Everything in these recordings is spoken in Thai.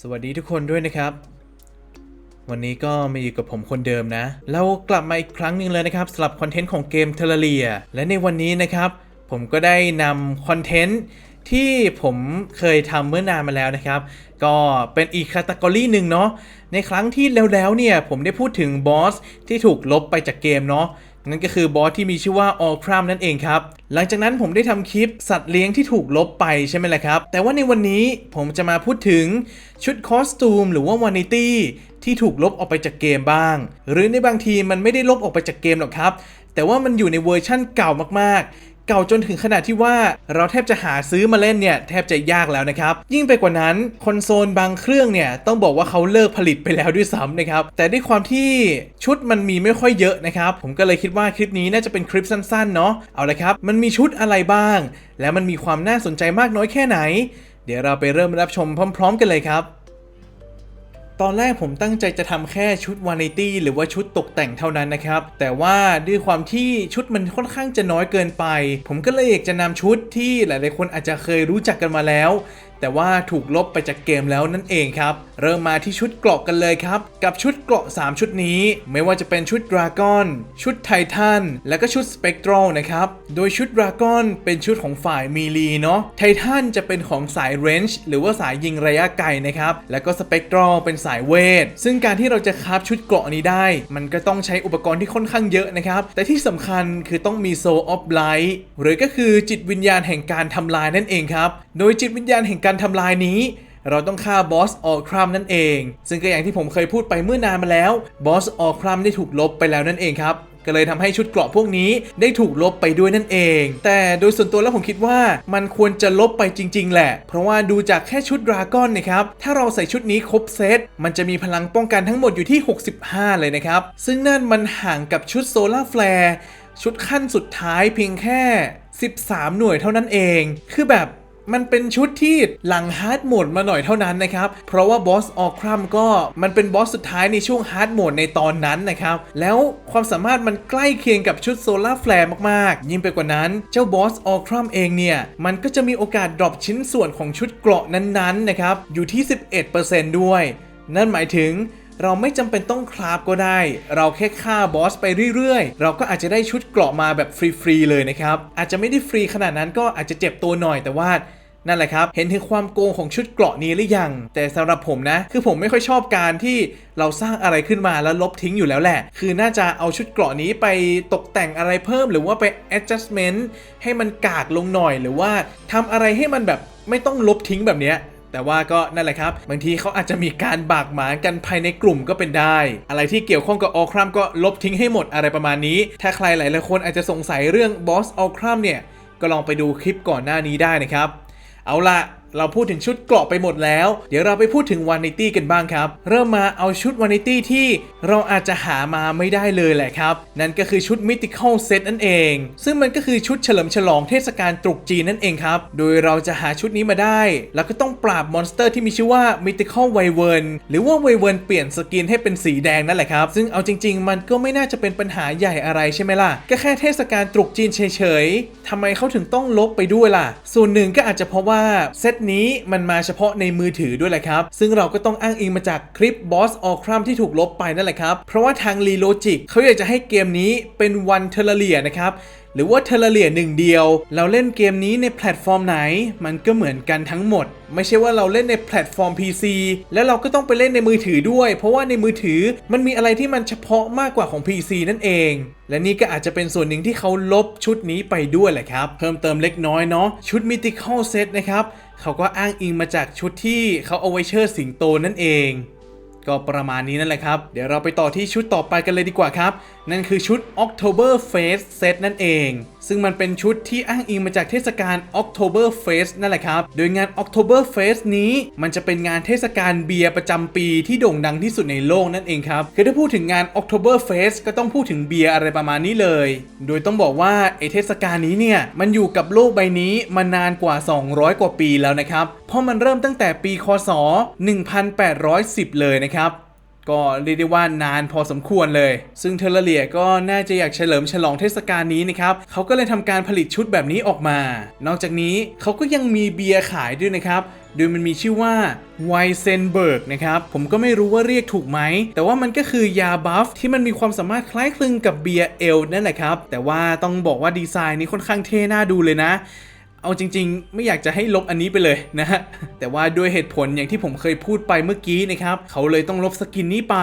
สวัสดีทุกคนด้วยนะครับ วันนี้ก็มาอยู่กับผมคนเดิมนะ เรากลับมาอีกครั้งหนึ่งเลยนะครับสำหรับคอนเทนต์ของเกมเทเลเรียและในวันนี้นะครับ ผมก็ได้นำคอนเทนต์ที่ผมเคยทำเมื่อนานมาแล้วนะครับ ก็เป็นอีกคาตากรีหนึ่งเนาะในครั้งที่แล้วๆเนี่ยผมได้พูดถึงบอสที่ถูกลบไปจากเกมเนาะ นั่นก็คือบอสที่มีชื่อว่าออพรามนั่นเองครับ หลังจากนั้นผมได้ทำคลิปสัตว์เลี้ยงที่ถูกลบไปใช่ไหมล่ะครับ แต่ว่าในวันนี้ผมจะมาพูดถึงชุดคอสตูมหรือว่าวานิตี้ที่ถูกลบออกไปจากเกมบ้าง หรือในบางทีมันไม่ได้ลบออกไปจากเกมหรอกครับ แต่ว่ามันอยู่ในเวอร์ชั่นเก่ามากๆ เก่าจนถึงขนาดที่ว่าเราแทบจะหาซื้อมาเล่นเนี่ยแทบจะยากแล้วนะครับ ยิ่งไปกว่านั้นคอนโซลบางเครื่องเนี่ยต้องบอกว่าเขาเลิกผลิตไปแล้วด้วยซ้ำนะครับ แต่ด้วยความที่ชุดมันมีไม่ค่อยเยอะนะครับ ผมก็เลยคิดว่าคลิปนี้น่าจะเป็นคลิปสั้นๆเนาะเอาละครับ มันมีชุดอะไรบ้าง และมันมีความน่าสนใจมากน้อยแค่ไหน เดี๋ยวเราไปเริ่มรับชมพร้อม ๆ กันเลยครับ ตอนแรกผมตั้งใจจะทำแค่ชุดวานิตี้หรือว่าชุดตกแต่งเท่านั้นนะครับ แต่ว่าด้วยความที่ชุดมันค่อนข้างจะน้อยเกินไป ผมก็เลยอยากจะนำชุดที่หลายๆคนอาจจะเคยรู้จักกันมาแล้ว แต่ว่าถูกลบไปจากเกมแล้วนั่นเองครับ เริ่มมาที่ชุดเกราะกันเลยครับ กับชุดเกราะ 3 ชุดนี้ ไม่ว่าจะเป็นชุดดราก้อนชุดไททันและก็ชุดสเปกตรัลนะครับ โดยชุดดราก้อนเป็นชุดของฝ่ายมีลีเนาะไททันจะเป็นของสายเรนจ์หรือว่าสายยิงระยะไกลนะครับ แล้วก็สเปกตรัลเป็นสายเวท ซึ่งการที่เราจะคราฟชุดเกราะนี้ได้ มันก็ต้องใช้อุปกรณ์ที่ค่อนข้างเยอะนะครับ แต่ที่สำคัญคือต้องมีโซออฟไลท์หรือก็คือจิตวิญญาณแห่งการทำลายนั่นเองครับ โดยจิตวิญญาณแห่งการทำลายนี้ เราต้องฆ่าบอสออครัมนั่นเอง ซึ่งก็อย่างที่ผมเคยพูดไปเมื่อนานมาแล้วบอสออครัมได้ถูกลบไปแล้วนั่นเองครับก็เลยทำให้ชุดเกราะพวกนี้ได้ถูกลบไปด้วยนั่นเอง แต่โดยส่วนตัวแล้วผมคิดว่ามันควรจะลบไปจริง ๆ แหละ เพราะว่าดูจากแค่ชุดดราก้อนนะครับ ถ้าเราใส่ชุดนี้ครบเซต มันจะมีพลังป้องกันทั้งหมดอยู่ที่ 65 เลยนะครับ ซึ่งนั่นมันห่างกับชุดโซลาแฟร์ชุดขั้นสุดท้ายเพียงแค่ 13 หน่วยเท่านั้นเอง คือแบบ มันเป็นชุดที่หลังฮาร์ดโหมดมาหน่อยเท่านั้นนะครับ เพราะว่าบอสออครัมก็มันเป็นบอสสุดท้ายในช่วงฮาร์ดโหมดในตอนนั้นนะครับ แล้วความสามารถมันใกล้เคียงกับชุดโซลาร์แฟร์มากๆ ยิ่งไปกว่านั้นเจ้าบอสออครัมเองเนี่ย มันก็จะมีโอกาสดรอปชิ้นส่วนของชุดเกราะนั้นๆนะครับ อยู่ที่ 11%ด้วย นั่นหมายถึง เราไม่จำเป็นต้องคราฟก็ได้ เราแค่ฆ่าบอสไปเรื่อยๆ เราก็อาจจะได้ชุดเกราะมาแบบฟรีๆเลยนะครับ อาจจะไม่ได้ฟรีขนาดนั้นก็อาจจะเจ็บตัวหน่อยแต่ว่านั่นแหละครับ เห็นถึงความโกงของชุดเกราะนี้หรือยัง แต่สำหรับผมนะ คือผมไม่ค่อยชอบการที่เราสร้างอะไรขึ้นมาแล้วลบทิ้งอยู่แล้วแหละ คือน่าจะเอาชุดเกราะนี้ไปตกแต่งอะไรเพิ่ม หรือว่าไป adjustment ให้มันกากลงหน่อย หรือว่าทำอะไรให้มันแบบไม่ต้องลบทิ้งแบบเนี้ย แต่ว่าก็นั่นแหละครับ บางทีเขาอาจจะมีการบากหมางกันภายในกลุ่มก็เป็นได้ อะไรที่เกี่ยวข้องกับออครัมก็ลบทิ้งให้หมดอะไรประมาณนี้ ถ้าใครหลายๆคนอาจจะสงสัยเรื่องบอสออครัมเนี่ยก็ลองไปดูคลิปก่อนหน้านี้ได้นะครับ เอาละ เราพูดถึงชุดเกราะไปหมดแล้ว เดี๋ยวเราไปพูดถึงวานิตี้กันบ้างครับ เริ่มมาเอาชุดวานิตี้ที่เราอาจจะหามาไม่ได้เลยแหละครับ นั่นก็คือชุดมิติคอลเซตนั่นเอง ซึ่งมันก็คือชุดเฉลิมฉลองเทศกาลตรุษจีนนั่นเองครับ โดยเราจะหาชุดนี้มาได้ แล้วก็ต้องปราบมอนสเตอร์ที่มีชื่อว่ามิติคอลไวเวิร์นหรือว่าไวเวิร์นเปลี่ยนสกินให้เป็นสีแดงนั่นแหละครับ ซึ่งเอาจริง ๆ มันก็ไม่น่าจะเป็นปัญหาใหญ่อะไรใช่ไหมล่ะ ก็แค่เทศกาลตรุษจีนเฉยๆทำไมเขาถึงต้องลบไปด้วยล่ะ ส่วนหนึ่งก็อาจจะเพราะว่าเซตนี้มันมาเฉพาะในมือถือด้วยแหละครับ ซึ่งเราก็ต้องอ้างอิงมาจากคลิปบอสออครัมที่ถูกลบไปนั่นแหละครับ เพราะว่าทางรีโลจิกเขาอยากจะให้เกมนี้เป็นวันเทเลเลียนะครับ หรือว่าเทเลเลียหนึ่งเดียว เราเล่นเกมนี้ในแพลตฟอร์มไหน มันก็เหมือนกันทั้งหมด ไม่ใช่ว่าเราเล่นในแพลตฟอร์ม PC แล้วเราก็ต้องไปเล่นในมือถือด้วย เพราะว่าในมือถือมันมีอะไรที่มันเฉพาะมากกว่าของ PC นั่นเอง และนี่ก็อาจจะเป็นส่วนหนึ่งที่เขาลบชุดนี้ไปด้วยแหละครับ เพิ่มเติมเล็กน้อยเนาะชุด Mythical Set นะครับเขาก็อ้างอิงมาจากชุดที่เขาเอาไว้เชิดสิงโตนั่นเองก็ประมาณนี้นั่นแหละครับ เดี๋ยวเราไปต่อที่ชุดต่อไปกันเลยดีกว่าครับนั่นคือชุด October Fest Set นั่นเอง ซึ่งมันเป็นชุดที่อ้างอิงมาจากเทศกาล October Fest นั่นแหละครับ โดยงาน October Fest นี้มันจะเป็นงานเทศกาลเบียร์ประจำปีที่โด่งดังที่สุดในโลกนั่นเองครับ คือถ้าพูดถึงงาน October Fest ก็ต้องพูดถึงเบียร์อะไรประมาณนี้เลย โดยต้องบอกว่าไอเทศกาลนี้เนี่ยมันอยู่กับโลกใบนี้มานานกว่า 200 กว่าปีแล้วนะครับ เพราะมันเริ่มตั้งแต่ปี คศ 1810 เลยนะครับ ก็เรียกได้ว่านานพอสมควรเลย ซึ่งเทเลเลียก็น่าจะอยากเฉลิมฉลองเทศกาลนี้นะครับเขาก็เลยทำการผลิตชุดแบบนี้ออกมา นอกจากนี้เขาก็ยังมีเบียร์ขายด้วยนะครับโดยมันมีชื่อว่าไวเซนเบิร์กนะครับ ผมก็ไม่รู้ว่าเรียกถูกไหม แต่ว่ามันก็คือยาบัฟที่มันมีความสามารถคล้ายคลึงกับเบียร์เอลนั่นแหละครับ แต่ว่าต้องบอกว่าดีไซน์นี้ค่อนข้างเท่น่าดูเลยนะ เอาจริง ๆ ไม่อยากจะให้ลบอันนี้ไปเลยนะฮะแต่ว่าด้วยเหตุผลอย่างที่ผมเคยพูดไปเมื่อกี้นะครับเขาเลยต้องลบสกินนี้ไป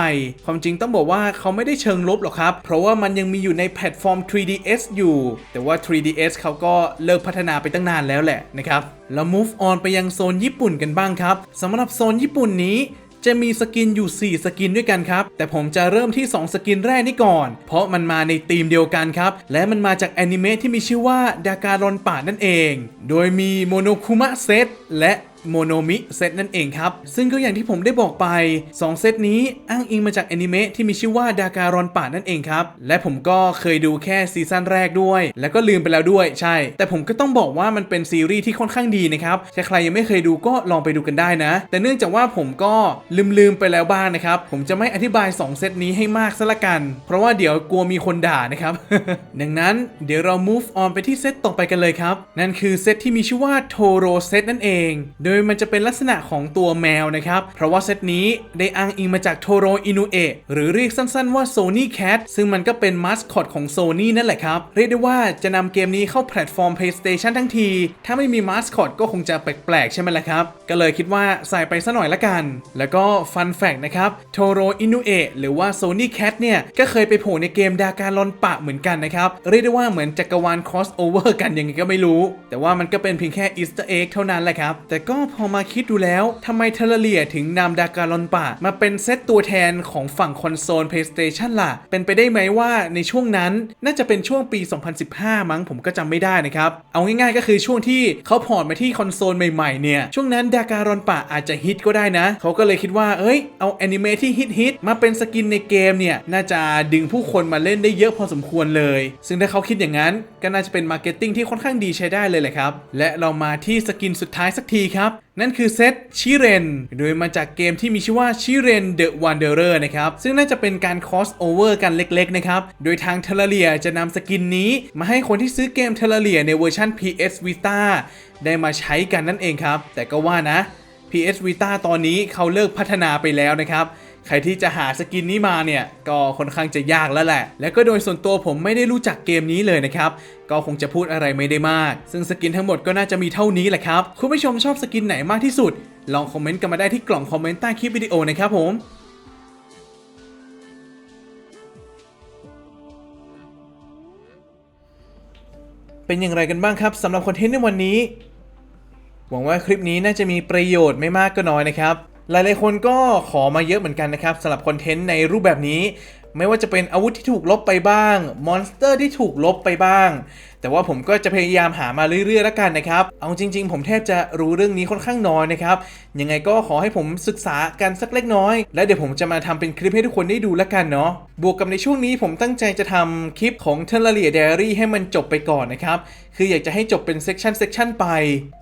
ความจริงต้องบอกว่าเขาไม่ได้เชิงลบหรอกครับ เพราะว่ามันยังมีอยู่ในแพลตฟอร์ม 3ds อยู่ แต่ว่า 3ds เขาก็เลิกพัฒนาไปตั้งนานแล้วแหละนะครับแล้ว move on ไปยังโซนญี่ปุ่นกันบ้างครับสำหรับโซนญี่ปุ่นนี้ จะมีสกินอยู่ 4 สกินด้วยกันครับ แต่ผมจะเริ่มที่ 2 สกินแรกนี่ก่อน เพราะมันมาในธีมเดียวกันครับ และมันมาจากแอนิเมะที่มีชื่อว่าดาการอนป่านั่นเอง โดยมีโมโนคุมะเซตและ โมโนมิเซตนั่นเองครับ ซึ่งก็อย่างที่ผมได้บอกไป 2 เซตนี้อ้างอิงมาจากแอนิเมะที่มีชื่อว่าดาการอนป่านั่นเองครับ และผมก็เคยดูแค่ซีซั่นแรกด้วย แล้วก็ลืมไปแล้วด้วยใช่ แต่ผมก็ต้องบอกว่ามันเป็นซีรีส์ที่ค่อนข้างดีนะครับถ้าใครยังไม่เคยดูก็ลองไปดูกันได้นะ แต่เนื่องจากว่าผมก็ลืมๆไปแล้วบ้างนะครับ ผมจะไม่อธิบาย 2 เซตนี้ให้มากซะละกัน เพราะว่าเดี๋ยวกลัวมีคนด่านะครับ ดังนั้นเดี๋ยวเรา move on ไปที่เซตต่อไปกันเลยครับ นั่นคือเซตที่มีชื่อว่าโทโรเซตนั่นเองโดยยมันจะเป็นลักษณะของตัวแมวนะครับ เพราะว่าเซตนี้ได้อ้างอิงมาจากโทโรอินุเอะหรือเรียกสั้นๆว่า Sony Cat ซึ่งมันก็เป็นมาสคอตของ Sony นั่นแหละครับ เรียกได้ว่าจะนำเกมนี้เข้าแพลตฟอร์ม PlayStation ทั้งที ถ้าไม่มีมาสคอตก็คงจะแปลกๆ ใช่ไหมล่ะครับ ก็เลยคิดว่าใส่ไปซะหน่อยละกัน แล้วก็ฟันแฟกนะครับโทโรอินุเอะหรือว่า Sony Cat เนี่ยก็เคยไปโผล่ในเกมดาการลอนปะเหมือนกันนะครับ เรียกได้ว่าเหมือนจักรวาล crossover กันยังไงก็ไม่รู้ แต่ว่ามันก็เป็นเพียงแค่อีสต์เอ็กเท่านั้นแหละครับ แต่ก็พอมาคิดดูแล้วทำไมเทเลเลียถึงนำดาการอนปะมาเป็นเซตตัวแทนของฝั่งคอนโซล PlayStation ล่ะ เป็นไปได้ไหมว่าในช่วงนั้นน่าจะเป็นช่วงปี 2015 มั้งผมก็จำไม่ได้นะครับ เอาง่ายๆก็คือช่วงที่เขาพอร์ตมาที่คอนโซลใหม่ๆเนี่ย ช่วงนั้นดาการอนปะอาจจะฮิตก็ได้นะ เขาก็เลยคิดว่า เอ้ย เอาแอนิเมะที่ฮิตๆมาเป็นสกินในเกมเนี่ย น่าจะดึงผู้คนมาเล่นได้เยอะพอสมควรเลย ซึ่งถ้าเขาคิดอย่างนั้นก็น่าจะเป็นมาร์เก็ตติ้งที่ค่อนข้างดีใช้ได้เลยแหละครับ และเรามาที่สกินสุดท้ายสักทีครับนั่นคือเซตชิเรน โดยมาจากเกมที่มีชื่อว่าชิเรนเดอะวันเดอร์นะครับ ซึ่งน่าจะเป็นการคอสโอเวอร์กันเล็กๆนะครับ โดยทางเทเลเลียจะนำสกินนี้ มาให้คนที่ซื้อเกมเทเลเลียในเวอร์ชัน PS Vita ได้มาใช้กันนั่นเองครับ แต่ก็ว่านะ PS Vita ตอนนี้เขาเลิกพัฒนาไปแล้วนะครับ ใครที่จะหาสกินนี้มาเนี่ยก็ค่อนข้างจะยากแล้วแหละ และก็โดยส่วนตัวผมไม่ได้รู้จักเกมนี้เลยนะครับก็คงจะพูดอะไรไม่ได้มาก ซึ่งสกินทั้งหมดก็น่าจะมีเท่านี้แหละครับคุณผู้ชมชอบสกินไหนมากที่สุด ลองคอมเมนต์กันมาได้ที่กล่องคอมเมนต์ใต้คลิปวิดีโอนะครับผมเป็นอย่างไรกันบ้างครับสำหรับคอนเทนต์ในวันนี้ หวังว่าคลิปนี้น่าจะมีประโยชน์ไม่มากก็น้อยนะครับ หลายๆคนก็ขอมาเยอะเหมือนกันนะครับสำหรับคอนเทนต์ในรูปแบบนี้ ไม่ว่าจะเป็นอาวุธที่ถูกลบไปบ้าง มอนสเตอร์ที่ถูกลบไปบ้าง แต่ว่าผมก็จะพยายามหามาเรื่อยๆแล้วกันนะครับ เอาจริง ๆ ผมแทบจะรู้เรื่องนี้ค่อนข้างน้อยนะครับ ยังไงก็ขอให้ผมศึกษากันสักเล็กน้อย และเดี๋ยวผมจะมาทำเป็นคลิปให้ทุกคนได้ดูแล้วกันเนาะ บวกกับในช่วงนี้ผมตั้งใจจะทำคลิปของ t e r r a r i a Diary ให้มันจบไปก่อนนะครับ คืออยากจะให้จบเป็นเซกชันเซกชันไป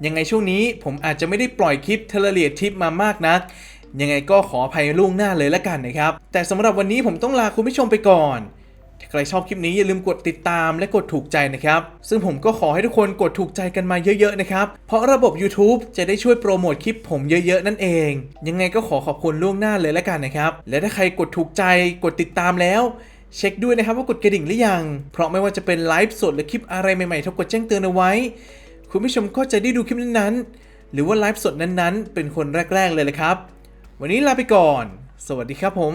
ยังไงช่วงนี้ผมอาจจะไม่ได้ปล่อยคลิป t e r r a r i a ทิปมามากนัก ยังไงก็ขออภัยล่วงหน้าเลยละกันนะครับ แต่สำหรับวันนี้ผมต้องลาคุณผู้ชมไปก่อน ถ้าใครชอบคลิปนี้อย่าลืมกดติดตามและกดถูกใจนะครับ ซึ่งผมก็ขอให้ทุกคนกดถูกใจกันมาเยอะๆนะครับ เพราะระบบ YouTube จะได้ช่วยโปรโมทคลิปผมเยอะๆนั่นเอง ยังไงก็ขอขอบคุณล่วงหน้าเลยละกันนะครับ และถ้าใครกดถูกใจกดติดตามแล้วเช็คด้วยนะครับว่ากดกระดิ่งหรือยัง เพราะไม่ว่าจะเป็นไลฟ์สดหรือคลิปอะไรใหม่ๆถ้ากดแจ้งเตือนเอาไว้ คุณผู้ชมก็จะได้ดูคลิปนั้นๆ หรือว่าไลฟ์สดนั้นๆ เป็นคนแรก ๆ เลยลยครับ วันนี้ลาไปก่อน สวัสดีครับผม